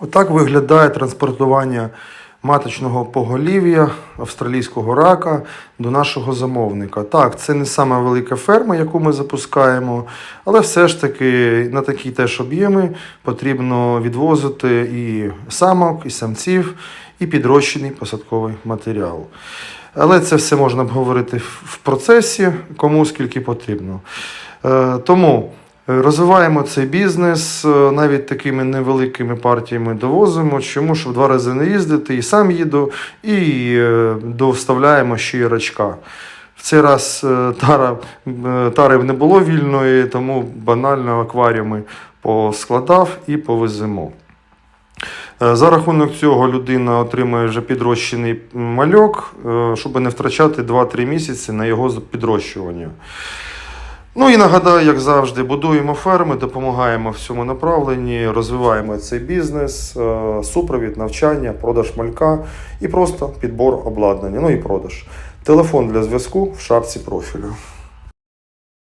Отак виглядає транспортування маточного поголів'я австралійського рака до нашого замовника. Так, це не сама велика ферма, яку ми запускаємо, але все ж таки на такі теж об'єми потрібно відвозити і самок, і самців, і підрощений посадковий матеріал. Але це все можна обговорити в процесі, кому скільки потрібно. Е, Тому розвиваємо цей бізнес, е, навіть такими невеликими партіями довозимо. Чому? Щоб два рази не їздити, і сам їду, і е, довставляємо ще й рачка. В цей раз е, тара, тари не було вільної, тому банально акваріуми поскладав і повеземо. За рахунок цього людина отримує вже підрощений мальок, щоб не втрачати 2-3 місяці на його підрощування. Ну і нагадаю, як завжди, будуємо ферми, допомагаємо в цьому направленні, розвиваємо цей бізнес, е, супровід, навчання, продаж малька і просто підбор обладнання. Ну і продаж. Телефон для зв'язку в шапці профілю.